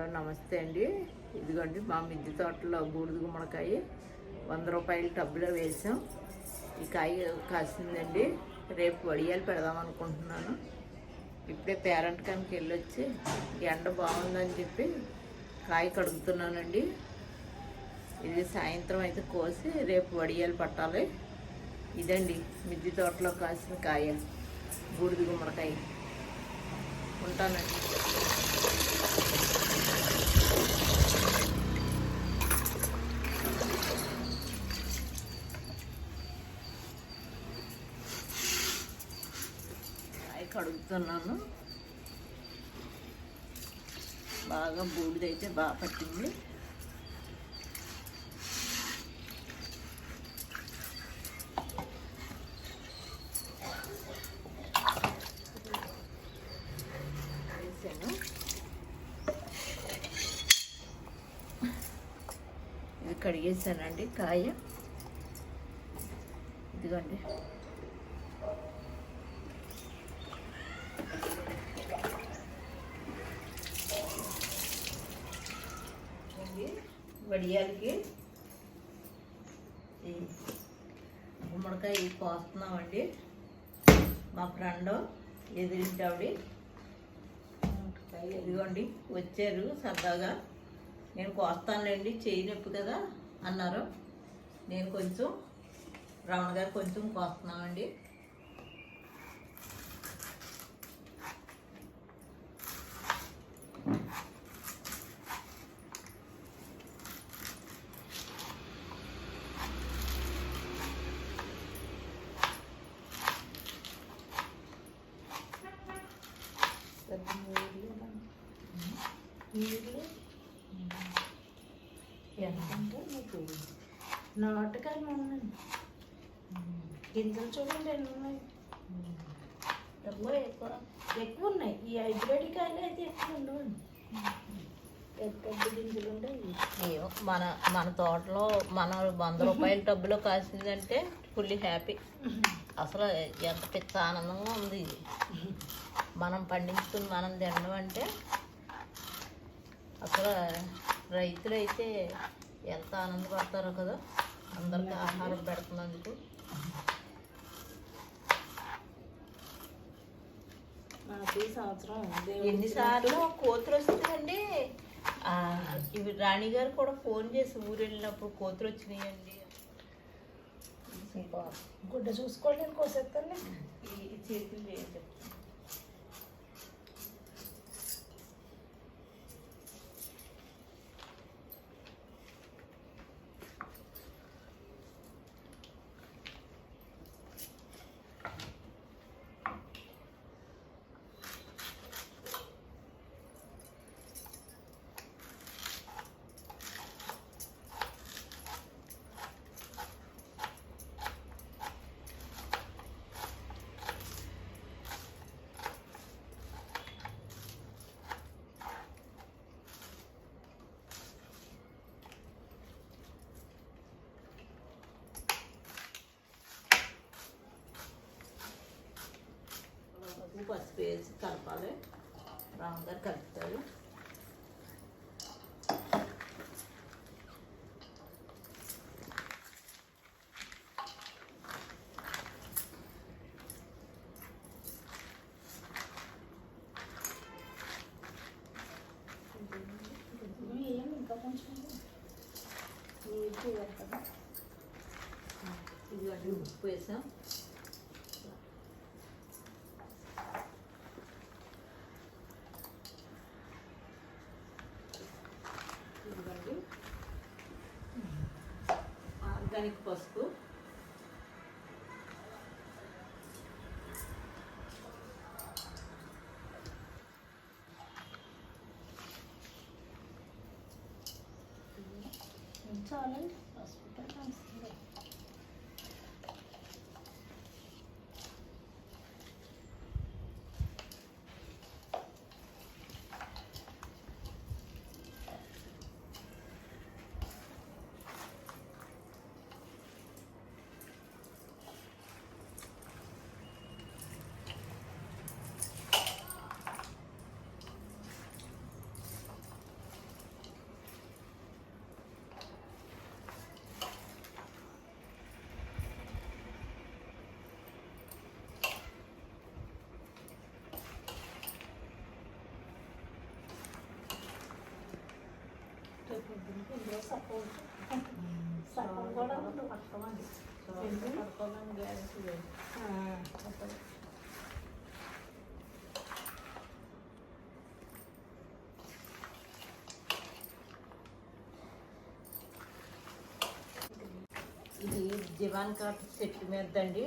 Hello నమస్తే అండి. ఇదిగోండి మా మిద్దె తోటలో బూడిద గుమ్మడికాయ. వంద రూపాయలు టబ్బులో వేసాం. ఈ కాయ కాసిందండి. రేపు వడియాలు పెడదాం అనుకుంటున్నాను. ఇప్పుడే పేరెంట్ కానికి వెళ్ళొచ్చి ఎండ బాగుందని చెప్పి కాయ కడుగుతున్నానండి. ఇది సాయంత్రం అయితే కోసి రేపు వడియాలు పట్టాలి. ఇదండి మిద్దె తోటలో కాసిన కాయ బూడిద గుమ్మడికాయ. ఉంటానండి కాయ కడుగుతున్నాను బాగా బూడిదైతే బాగా పట్టింది. ఇది కడిగేసానండి కాయ. ఇదిగోండి ఇది వడియాలకి. గుమ్మడికాయ కోస్తున్నామండి. మా ఫ్రెండ్ ఎదిరింటి ఆవిడ ఇదిగోండి వచ్చారు సరదాగా. నేను కోస్తానులేండి చేయి నొప్పి కదా అన్నారు. నేను కొంచెం రమణ గారు కొంచెం కోస్తున్నామండి. నీళ్ళు ఎంతంటే మీకు నాటుకాయలు ఉన్నాయి గింజలు చూడండి ఎన్ని ఉన్నాయి ఎక్కువ ఎక్కువ ఎక్కువ ఉన్నాయి ఈ హైబ్రిడ్ కాయలు అయితే ఎక్కువ ఉండవండి పెద్ద గింజలు ఉండవు అయ్యో మన మన తోటలో మన వంద రూపాయల డబ్బులో కాసిందంటే ఫుల్లీ హ్యాపీ అసలు ఎంత పిచ్చ ఆనందంగా ఉంది మనం పండించుకుని మనం తినడం అంటే అసలు రైతులు అయితే ఎంత ఆనందపడతారో కదా అందరికీ ఆహారం పెడుతున్నందుకు. ఎన్నిసార్లు కోతులు వస్తుందండి? ఇవి రాణి గారు కూడా ఫోన్ చేసి ఊరు వెళ్ళినప్పుడు కోతులు వచ్చినాయండి. గుడ్డ చూసుకోవడానికి కోసేస్తాను చేతులు చేయండి వేసి కలపాలి. రామ్ గారు కలుపుతారు. ఏం ఇంకా కొంచెం నీటి కదా ఇదిగోండి ఉప్పు వేసాం. ఆర్గానిక్ పసుపు చాలండి సగం కూడా ఉంది పట్టుకోమండి పడుకోవాలని గ్యారెంటీ లేదు ఇది దివాన్ కాట్ సెట్ మీద అండి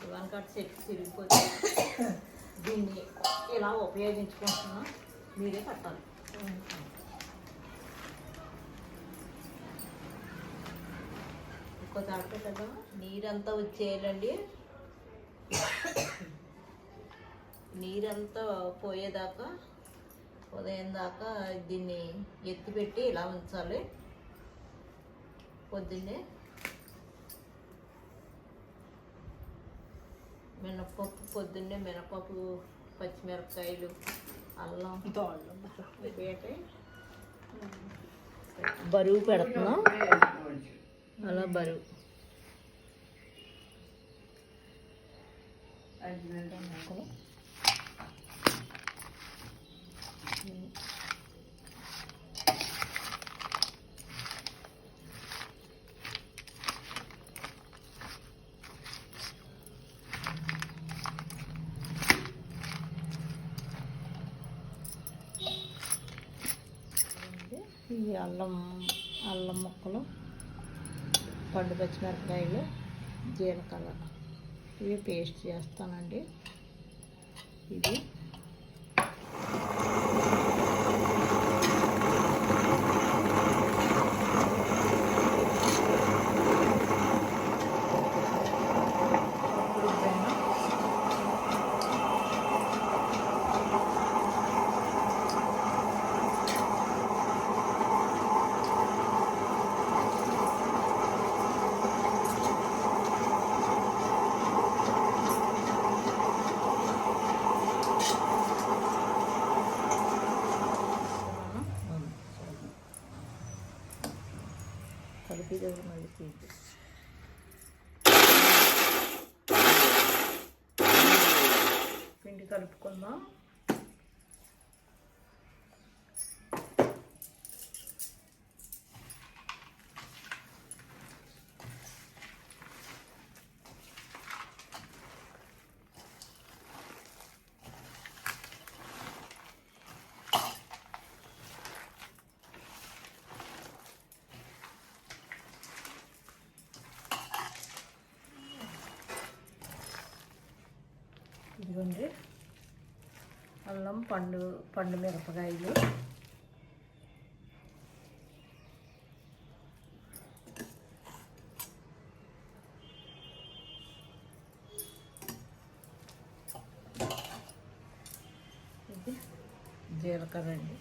దివాన్ కాట్ సెట్ తిరిగిపోతే దీన్ని ఇలా ఉపయోగించుకుంటున్నాం. మీరే కట్టాలి. ఇంకో పెట్టదా నీరంతా వచ్చేయాలండి. నీరంతా పోయేదాకా ఉదయం దాకా దీన్ని ఎత్తిపెట్టి ఇలా ఉంచాలి. పొద్దున్నే మినపప్పు పొద్దున్నే మినపప్పు పచ్చిమిరపకాయలు అల్లం. బరువు పెడుతున్నాం. అలా బరువు ఈ అల్లం అల్లం ముక్కలు పండు పచ్చిమిరపకాయలు జీలకర్ర. ఇవి పేస్ట్ చేస్తానండి. ఇది కలిపి మళ్ళీ తీసి పిండి కలుపుకుందాం. ఇదిగోండి. అల్లం పండు పండు మిరపకాయలు. ఇది జీలకర్ర అండి.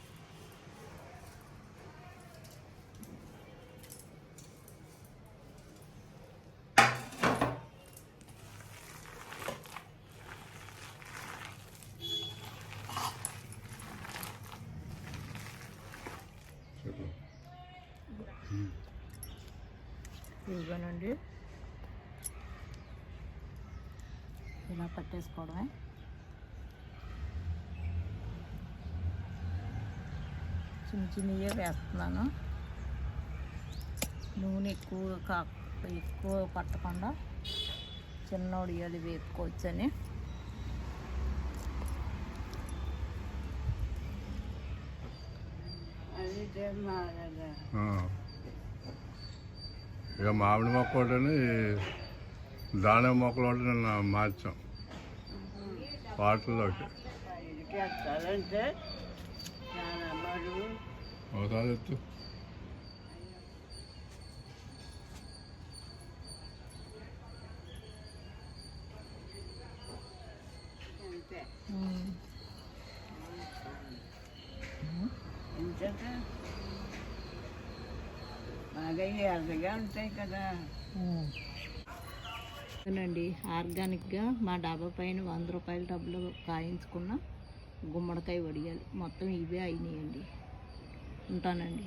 ఇదిగోనండి. ఇలా పట్టేసుకోవడమే. చిన్న చిన్నవే వేస్తున్నాను. నూనె ఎక్కువ కా ఎక్కువ పట్టకుండా చిన్న ఉడియాలు వేసుకోవచ్చని ఆ. ఇక మామిడి మొక్క ఒకటి దానిమ్మ మొక్కలు ఒకటి నిన్న మార్చాం. వాటిల్లోకి ఒకసారి ఎత్తు. ఉమ్. బాగా ఎర్రగా ఉంటాయి కదా. అవునండి ఆర్గానిక్గా మా డాబా పైన వంద రూపాయల డబ్బులు కాయించుకున్న గుమ్మడికాయ వడియాలి. మొత్తం ఇవే అయినాయండి. ఉంటానండి.